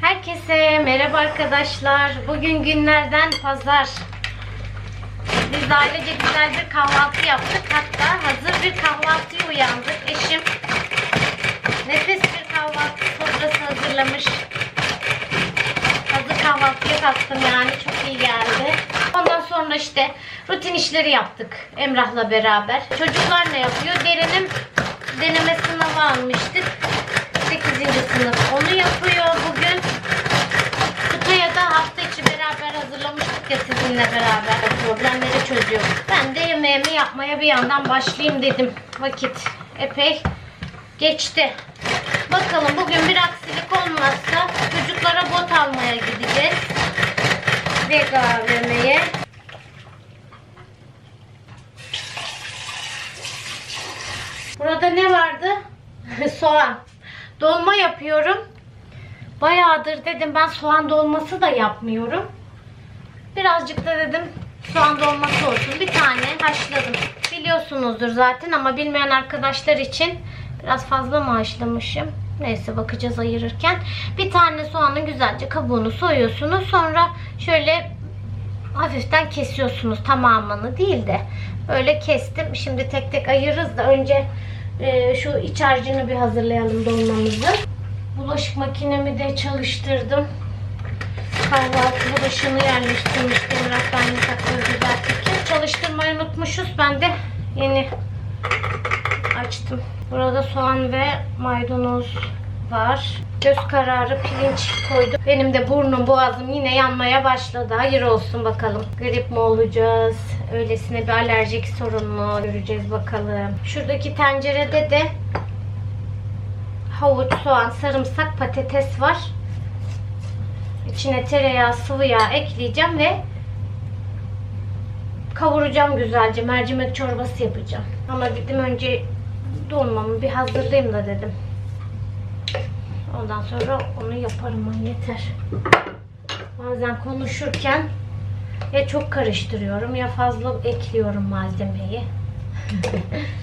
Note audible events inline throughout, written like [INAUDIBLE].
Herkese merhaba arkadaşlar. Bugün günlerden pazar. Biz ailece güzel bir kahvaltı yaptık. Hatta hazır bir kahvaltıya uyandık. Eşim nefis bir kahvaltı sofrası hazırlamış. Hazır kahvaltıya kalktım yani çok iyi geldi. Ondan sonra işte rutin işleri yaptık Emrah'la beraber. Çocuklar ne yapıyor? Derinin deneme sınavı almıştık. 8. sınıf. Onu yapıyor bugün. Kutaya da hafta içi beraber hazırlamıştık ya sizinle beraber. Problemleri çözüyoruz. Ben de yemeğimi yapmaya bir yandan başlayayım dedim. Vakit epey geçti. Bakalım bugün bir aksilik olmazsa çocuklara bot almaya gideceğiz. Vega AVM'ye. Burada ne vardı? [LAUGHS] soğan. Dolma yapıyorum. Bayağıdır dedim ben soğan dolması da yapmıyorum. Birazcık da dedim soğan dolması olsun. Bir tane haşladım. Biliyorsunuzdur zaten ama bilmeyen arkadaşlar için biraz fazla mı haşlamışım? Neyse bakacağız ayırırken. Bir tane soğanın güzelce kabuğunu soyuyorsunuz. Sonra şöyle hafiften kesiyorsunuz tamamını değil de böyle kestim. Şimdi tek tek ayırırız da önce e, şu iç harcını bir hazırlayalım dolmamızı. Bulaşık makinemi de çalıştırdım. Kahvaltı bulaşığını yerleştirmiştim. Ben yatakları düzeltirken. Çalıştırmayı unutmuşuz. Ben de yeni açtım. Burada soğan ve maydanoz var. Göz kararı pirinç koydum. Benim de burnum boğazım yine yanmaya başladı. Hayır olsun bakalım. Grip mi olacağız? Öylesine bir alerjik sorun mu? Göreceğiz bakalım. Şuradaki tencerede de havuç, soğan, sarımsak, patates var. İçine tereyağı, sıvı yağ ekleyeceğim ve kavuracağım güzelce. Mercimek çorbası yapacağım. Ama dedim önce dolmamı bir hazırlayayım da dedim. Ondan sonra onu yaparım yeter. Bazen konuşurken ya çok karıştırıyorum ya fazla ekliyorum malzemeyi. [LAUGHS]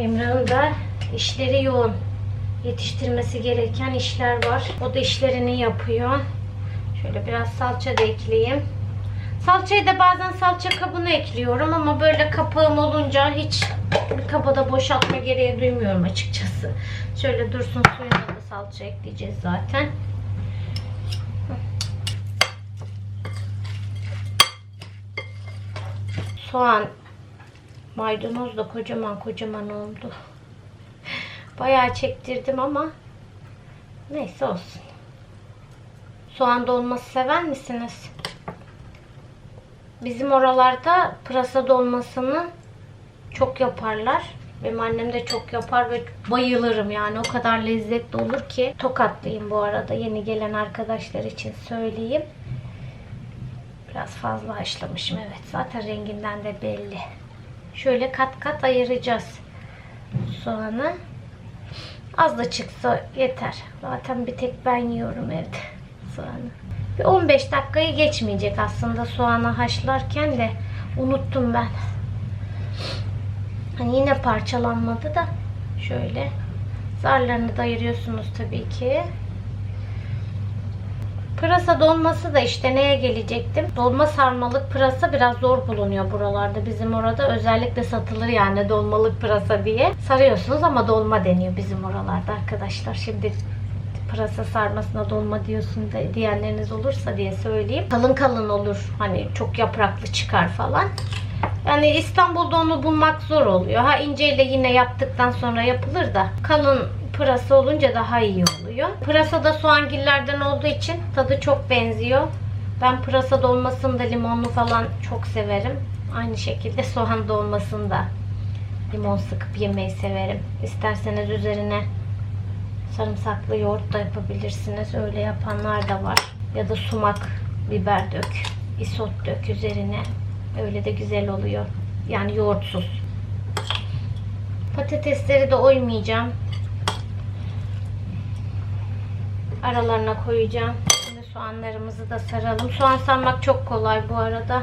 Emrah'ın da işleri yoğun. Yetiştirmesi gereken işler var. O da işlerini yapıyor. Şöyle biraz salça da ekleyeyim. Salçayı da bazen salça kabına ekliyorum ama böyle kapağım olunca hiç bir kaba da boşaltma gereği duymuyorum açıkçası. Şöyle dursun suyuna da salça ekleyeceğiz zaten. Soğan, maydanoz da kocaman kocaman oldu. Bayağı çektirdim ama neyse olsun. Soğan dolması sever misiniz? Bizim oralarda pırasa dolmasını çok yaparlar. Benim annem de çok yapar ve bayılırım yani o kadar lezzetli olur ki. Tokatlıyım bu arada yeni gelen arkadaşlar için söyleyeyim. Biraz fazla haşlamışım evet zaten renginden de belli. Şöyle kat kat ayıracağız soğanı. Az da çıksa yeter. Zaten bir tek ben yiyorum evde soğanı. Bir 15 dakikayı geçmeyecek aslında soğanı haşlarken de unuttum ben. Hani yine parçalanmadı da şöyle zarlarını da ayırıyorsunuz tabii ki. Pırasa dolması da işte neye gelecektim? Dolma sarmalık pırasa biraz zor bulunuyor buralarda. Bizim orada özellikle satılır yani dolmalık pırasa diye. Sarıyorsunuz ama dolma deniyor bizim oralarda arkadaşlar. Şimdi pırasa sarmasına dolma diyorsun da diyenleriniz olursa diye söyleyeyim. Kalın kalın olur. Hani çok yapraklı çıkar falan. Yani İstanbul'da onu bulmak zor oluyor. Ha inceyle yine yaptıktan sonra yapılır da kalın pırasa olunca daha iyi oluyor. Pırasa da soğangillerden olduğu için tadı çok benziyor. Ben pırasa dolmasını da limonlu falan çok severim. Aynı şekilde soğan dolmasını da limon sıkıp yemeyi severim. İsterseniz üzerine sarımsaklı yoğurt da yapabilirsiniz. Öyle yapanlar da var. Ya da sumak, biber dök, isot dök üzerine. Öyle de güzel oluyor. Yani yoğurtsuz. Patatesleri de oymayacağım aralarına koyacağım. Şimdi soğanlarımızı da saralım. Soğan sarmak çok kolay bu arada.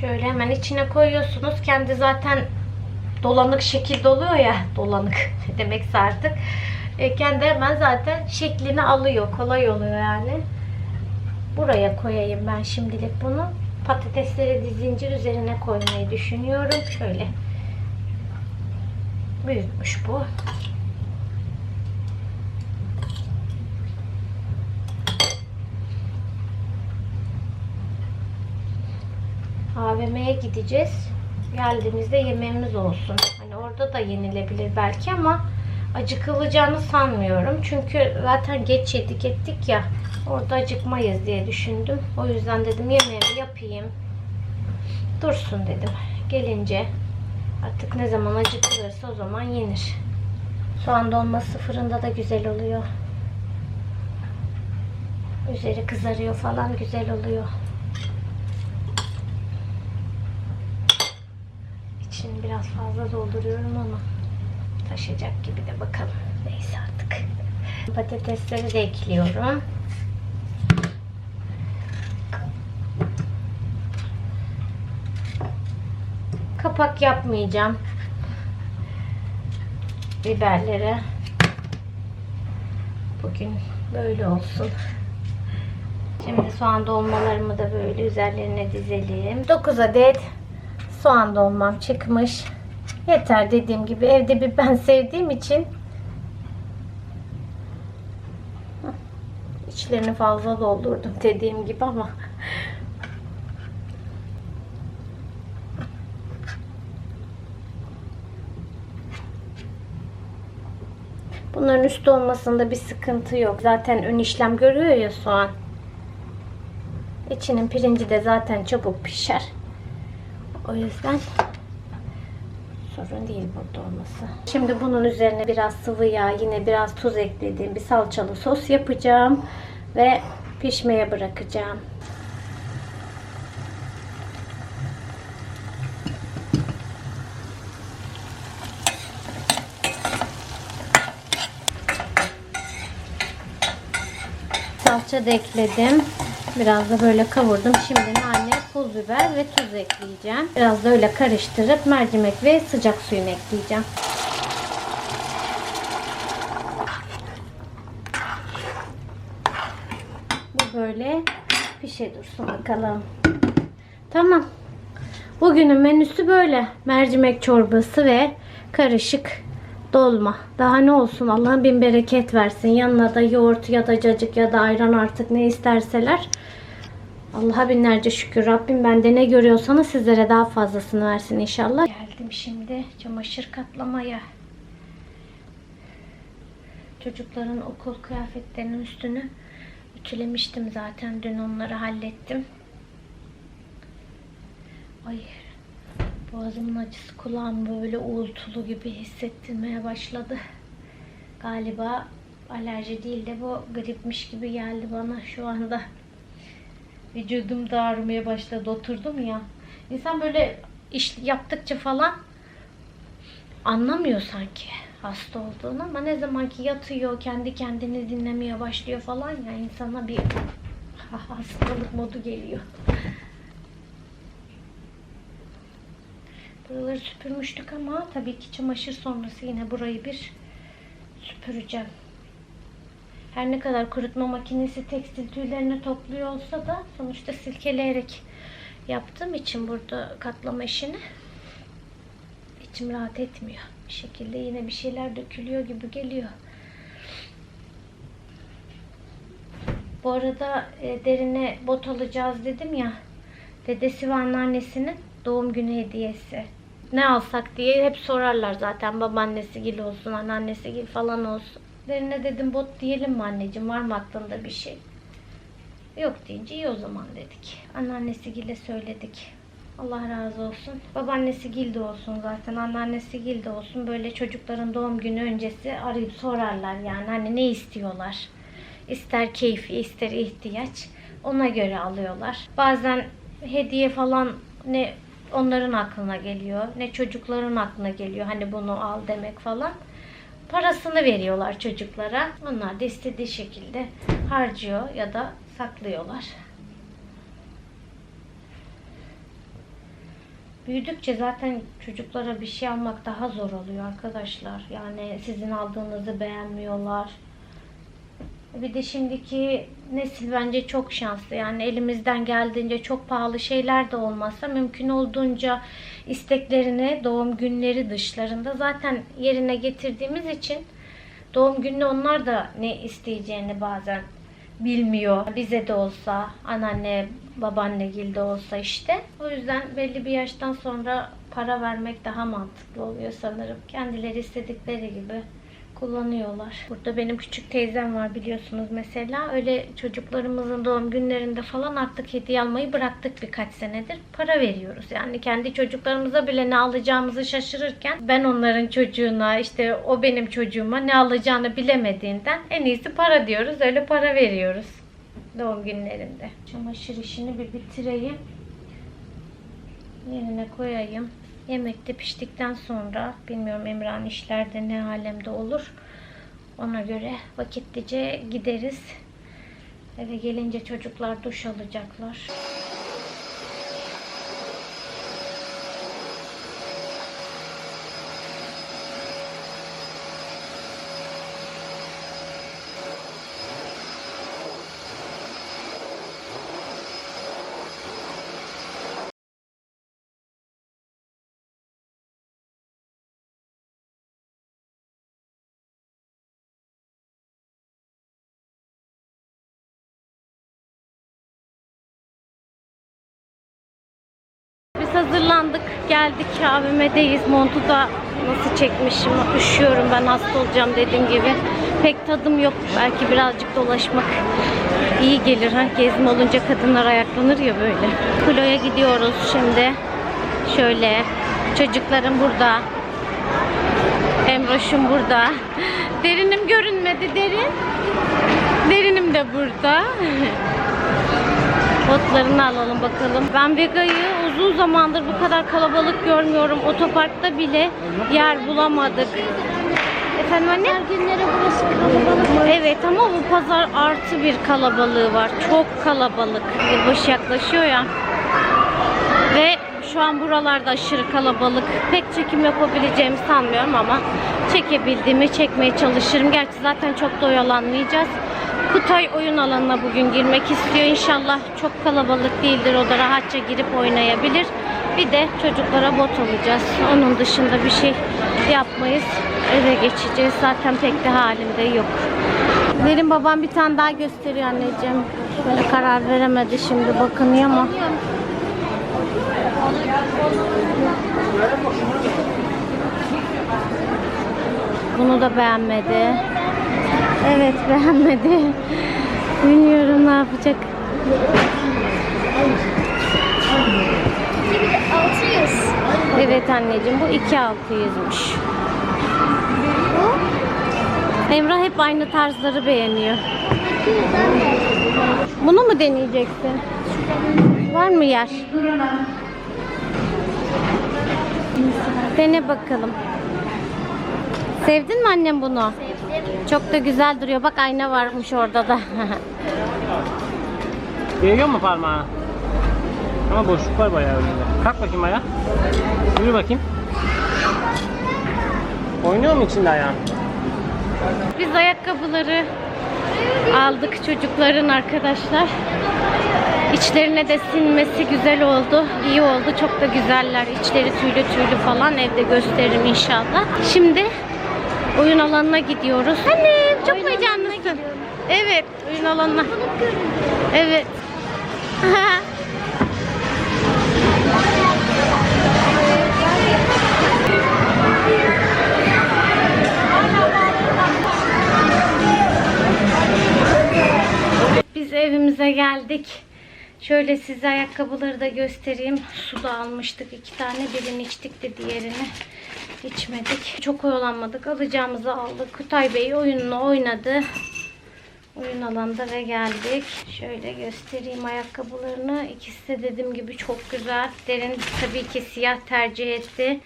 Şöyle hemen içine koyuyorsunuz. Kendi zaten dolanık şekilde oluyor ya. [LAUGHS] Dolanık ne demekse artık. E, kendi hemen zaten şeklini alıyor. Kolay oluyor yani. Buraya koyayım ben şimdilik bunu. Patatesleri de zincir üzerine koymayı düşünüyorum. Şöyle Büyükmüş bu. AVM'ye gideceğiz. Geldiğimizde yemeğimiz olsun. Hani orada da yenilebilir belki ama acıkılacağını sanmıyorum. Çünkü zaten geç yedik ettik ya. Orada acıkmayız diye düşündüm. O yüzden dedim yemeğimi yapayım. Dursun dedim. Gelince artık ne zaman acıkılırsa o zaman yenir. Soğan dolması fırında da güzel oluyor. Üzeri kızarıyor falan güzel oluyor. İçini biraz fazla dolduruyorum ama taşacak gibi de bakalım. Neyse artık. Patatesleri de ekliyorum. Kapak yapmayacağım. Biberlere. Bugün böyle olsun. Şimdi soğan dolmalarımı da böyle üzerlerine dizelim. 9 adet soğan dolmam çıkmış. Yeter dediğim gibi evde bir ben sevdiğim için içlerini fazla doldurdum dediğim gibi ama Bunların üstü olmasında bir sıkıntı yok. Zaten ön işlem görüyor ya soğan. İçinin pirinci de zaten çabuk pişer. O yüzden sorun değil burada olması. Şimdi bunun üzerine biraz sıvı yağ, yine biraz tuz eklediğim bir salçalı sos yapacağım ve pişmeye bırakacağım. Salça da ekledim. Biraz da böyle kavurdum. Şimdi nane, pul biber ve tuz ekleyeceğim. Biraz da öyle karıştırıp mercimek ve sıcak suyunu ekleyeceğim. Bu böyle pişe dursun bakalım. Tamam. Bugünün menüsü böyle. Mercimek çorbası ve karışık dolma. Daha ne olsun Allah'ın bin bereket versin. Yanına da yoğurt ya da cacık ya da ayran artık ne isterseler. Allah'a binlerce şükür. Rabbim bende ne görüyorsanız sizlere daha fazlasını versin inşallah. Geldim şimdi çamaşır katlamaya. Çocukların okul kıyafetlerinin üstünü ütülemiştim zaten. Dün onları hallettim. Ay boğazımın acısı kulağım böyle uğultulu gibi hissettirmeye başladı. Galiba alerji değil de bu gripmiş gibi geldi bana şu anda. Vücudum da ağrımaya başladı. Oturdum ya. İnsan böyle iş yaptıkça falan anlamıyor sanki hasta olduğunu ama ne zaman ki yatıyor, kendi kendini dinlemeye başlıyor falan ya insana bir [LAUGHS] hastalık modu geliyor. Buraları süpürmüştük ama tabii ki çamaşır sonrası yine burayı bir süpüreceğim. Her ne kadar kurutma makinesi tekstil tüylerini topluyor olsa da sonuçta silkeleyerek yaptığım için burada katlama işini içim rahat etmiyor. Bir şekilde yine bir şeyler dökülüyor gibi geliyor. Bu arada e, derine bot alacağız dedim ya. Dedesi ve anneannesinin doğum günü hediyesi. Ne alsak diye hep sorarlar zaten babaannesi gil olsun, anneannesi gil falan olsun. Derine dedim bot diyelim mi anneciğim var mı aklında bir şey? Yok deyince iyi o zaman dedik. Anneannesi gile söyledik. Allah razı olsun. Babaannesi Gilde olsun zaten. Anneannesi Gilde olsun. Böyle çocukların doğum günü öncesi arayıp sorarlar yani. Hani ne istiyorlar? İster keyfi, ister ihtiyaç. Ona göre alıyorlar. Bazen hediye falan ne onların aklına geliyor. Ne çocukların aklına geliyor. Hani bunu al demek falan. Parasını veriyorlar çocuklara. Onlar da istediği şekilde harcıyor ya da saklıyorlar. Büyüdükçe zaten çocuklara bir şey almak daha zor oluyor arkadaşlar. Yani sizin aldığınızı beğenmiyorlar. Bir de şimdiki nesil bence çok şanslı. Yani elimizden geldiğince çok pahalı şeyler de olmasa mümkün olduğunca isteklerini doğum günleri dışlarında zaten yerine getirdiğimiz için doğum günü onlar da ne isteyeceğini bazen bilmiyor. Bize de olsa, anneanne, babaanne gilde olsa işte. O yüzden belli bir yaştan sonra para vermek daha mantıklı oluyor sanırım. Kendileri istedikleri gibi kullanıyorlar. Burada benim küçük teyzem var biliyorsunuz mesela. Öyle çocuklarımızın doğum günlerinde falan artık hediye almayı bıraktık birkaç senedir. Para veriyoruz. Yani kendi çocuklarımıza bile ne alacağımızı şaşırırken ben onların çocuğuna işte o benim çocuğuma ne alacağını bilemediğinden en iyisi para diyoruz. Öyle para veriyoruz doğum günlerinde. Çamaşır işini bir bitireyim. Yerine koyayım. Yemek de piştikten sonra bilmiyorum Emrah'ın işlerde ne alemde olur. Ona göre vakitlice gideriz. Eve gelince çocuklar duş alacaklar. Biz hazırlandık. Geldik AVM'deyiz. Montu da nasıl çekmişim. Üşüyorum ben hasta olacağım dediğim gibi. Pek tadım yok. Belki birazcık dolaşmak iyi gelir. Ha? Gezme olunca kadınlar ayaklanır ya böyle. Kulo'ya gidiyoruz şimdi. Şöyle. Çocuklarım burada. Emroş'um burada. [LAUGHS] Derinim görünmedi derin. Derinim de burada. [LAUGHS] Botlarını alalım bakalım. Ben Vega'yı uzun zamandır bu kadar kalabalık görmüyorum. Otoparkta bile yer bulamadık. Efendim anne? günleri burası kalabalık. Evet ama bu pazar artı bir kalabalığı var. Çok kalabalık. Yılbaşı yaklaşıyor ya. Ve şu an buralarda aşırı kalabalık. Pek çekim yapabileceğimi sanmıyorum ama çekebildiğimi çekmeye çalışırım. Gerçi zaten çok da oyalanmayacağız. Kutay oyun alanına bugün girmek istiyor. İnşallah çok kalabalık değildir. O da rahatça girip oynayabilir. Bir de çocuklara bot alacağız. Onun dışında bir şey yapmayız. Eve geçeceğiz. Zaten pek de halimde yok. Benim babam bir tane daha gösteriyor anneciğim. Böyle karar veremedi şimdi bakınıyor ama. Bunu da beğenmedi. Evet beğenmedi. Bilmiyorum ne yapacak. 600. Evet anneciğim bu 2600'müş. Emrah hep aynı tarzları beğeniyor. 200 anne. Bunu mu deneyeceksin? Var mı yer? Dene bakalım. Sevdin mi annem bunu? Sevdim. Çok da güzel duruyor. Bak ayna varmış orada da. [LAUGHS] Değiyor mu parmağı? Ama boşluk var bayağı önünde. Kalk bakayım ayağa. Yürü bakayım. Oynuyor mu içinde ayağın? Biz ayakkabıları aldık çocukların arkadaşlar. İçlerine de sinmesi güzel oldu. iyi oldu. Çok da güzeller. İçleri tüylü tüylü falan evde gösteririm inşallah. Şimdi oyun alanına gidiyoruz. Annem çok Oyun heyecanlısın. Evet oyun alanına. Evet. [LAUGHS] Biz evimize geldik. Şöyle size ayakkabıları da göstereyim. Su da almıştık iki tane. Birini içtik de diğerini içmedik. Çok oyalanmadık. Alacağımızı aldık. Kutay Bey oyununu oynadı. Oyun alanında ve geldik. Şöyle göstereyim ayakkabılarını. İkisi de dediğim gibi çok güzel. Derin tabii ki siyah tercih etti.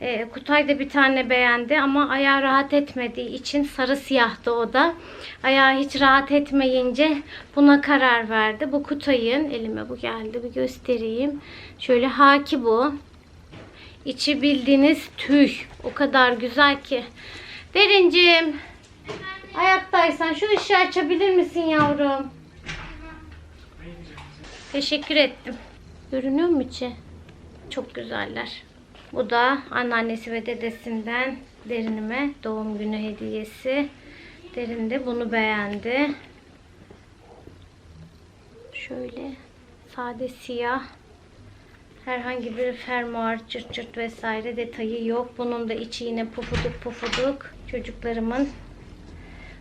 Ee, Kutay da bir tane beğendi ama ayağı rahat etmediği için sarı siyahtı o da. Ayağı hiç rahat etmeyince buna karar verdi. Bu Kutay'ın elime bu geldi bir göstereyim. Şöyle haki bu. İçi bildiğiniz tüy. O kadar güzel ki. Derincim. Ayaktaysan şu ışığı açabilir misin yavrum? Teşekkür ettim. Görünüyor mu içi? Çok güzeller. Bu da anneannesi ve dedesinden derinime doğum günü hediyesi. Derin de bunu beğendi. Şöyle sade siyah. Herhangi bir fermuar, çırt çırt vesaire detayı yok. Bunun da içi yine pufuduk pufuduk. Çocuklarımın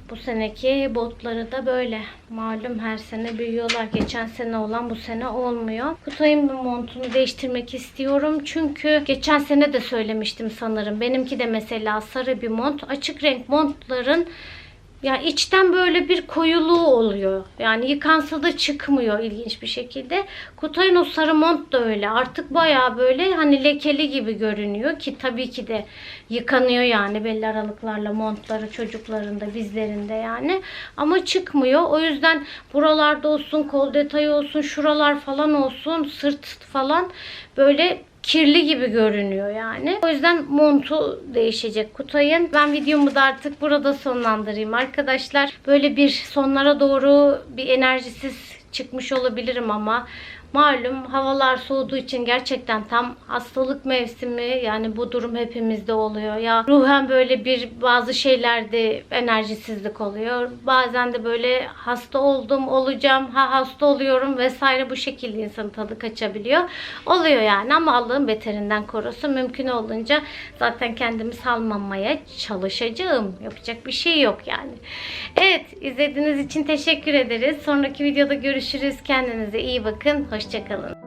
bu seneki botları da böyle. Malum her sene büyüyorlar. Geçen sene olan bu sene olmuyor. Kutay'ın bir montunu değiştirmek istiyorum. Çünkü geçen sene de söylemiştim sanırım. Benimki de mesela sarı bir mont. Açık renk montların ya içten böyle bir koyuluğu oluyor. Yani yıkansa da çıkmıyor ilginç bir şekilde. Kutay'ın o sarı mont da öyle. Artık bayağı böyle hani lekeli gibi görünüyor ki tabii ki de yıkanıyor yani belli aralıklarla montları çocukların da bizlerinde yani. Ama çıkmıyor. O yüzden buralarda olsun, kol detayı olsun, şuralar falan olsun, sırt falan böyle kirli gibi görünüyor yani. O yüzden montu değişecek Kutay'ın. Ben videomu da artık burada sonlandırayım arkadaşlar. Böyle bir sonlara doğru bir enerjisiz çıkmış olabilirim ama malum havalar soğuduğu için gerçekten tam hastalık mevsimi yani bu durum hepimizde oluyor. Ya ruhen böyle bir bazı şeylerde enerjisizlik oluyor. Bazen de böyle hasta oldum olacağım ha hasta oluyorum vesaire bu şekilde insanın tadı kaçabiliyor. Oluyor yani ama Allah'ın beterinden korusun mümkün olunca zaten kendimi salmamaya çalışacağım. Yapacak bir şey yok yani. Evet izlediğiniz için teşekkür ederiz. Sonraki videoda görüşürüz. Kendinize iyi bakın hoşçakalın